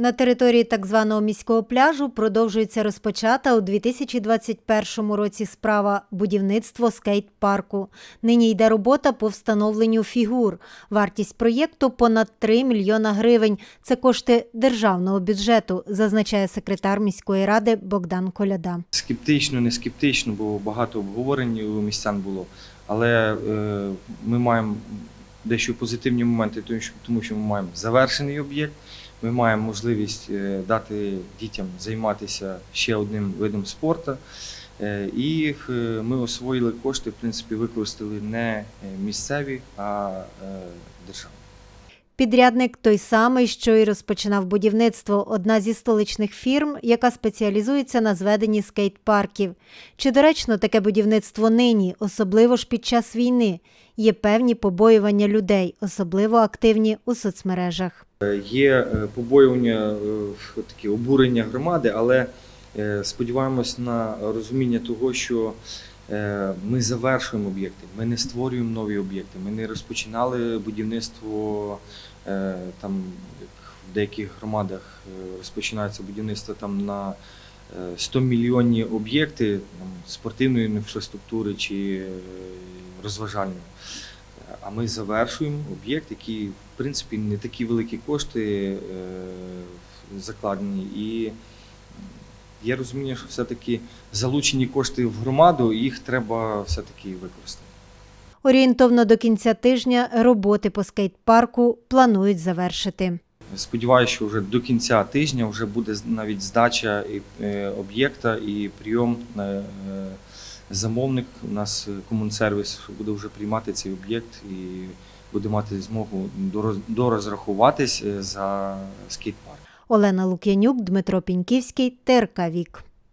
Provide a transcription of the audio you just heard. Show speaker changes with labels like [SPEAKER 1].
[SPEAKER 1] На території так званого міського пляжу продовжується розпочата у 2021 році справа будівництво скейт-парку. Нині йде робота по встановленню фігур. Вартість проєкту понад 3 мільйона гривень. Це кошти державного бюджету, зазначає секретар міської ради Богдан Коляда.
[SPEAKER 2] Скептично, не скептично, бо багато обговорень у містян було. Але е, ми маємо дещо позитивні моменти, тому що, ми маємо завершений об'єкт. Ми маємо можливість е, дати дітям займатися ще одним видом спорту. Е, І е, ми освоїли кошти, в принципі, використали не місцеві, а державні.
[SPEAKER 1] Підрядник той самий, що й розпочинав будівництво, одна зі столичних фірм, яка спеціалізується на зведенні скейт-парків. Чи доречно таке будівництво нині, особливо ж під час війни? Є певні побоювання людей, особливо активні у соцмережах.
[SPEAKER 2] Е, Є е, побоювання, е, такі обурення громади, але сподіваємось на розуміння того, що ми завершуємо об'єкти, ми не створюємо нові об'єкти, ми не розпочинали будівництво е, там, як в деяких громадах е, розпочинається будівництво там на 100 мільйонні об'єкти спортивної інфраструктури чи е, розважальної. А ми завершуємо об'єкт, який, в принципі, не такі великі кошти е, закладені. І є розуміння, що все-таки залучені кошти в громаду, їх треба все-таки використати.
[SPEAKER 1] Орієнтовно до кінця тижня роботи по скейт-парку планують завершити.
[SPEAKER 2] Сподіваюся, що вже до кінця тижня вже буде навіть здача е, об'єкта і прийом е, замовник. У нас комунсервіс буде вже приймати цей об'єкт і буде мати змогу дороз- дорозрахуватись е, за скейт-парк.
[SPEAKER 1] Олена Лук'янюк, Дмитро Піньківський, ТРК Вік.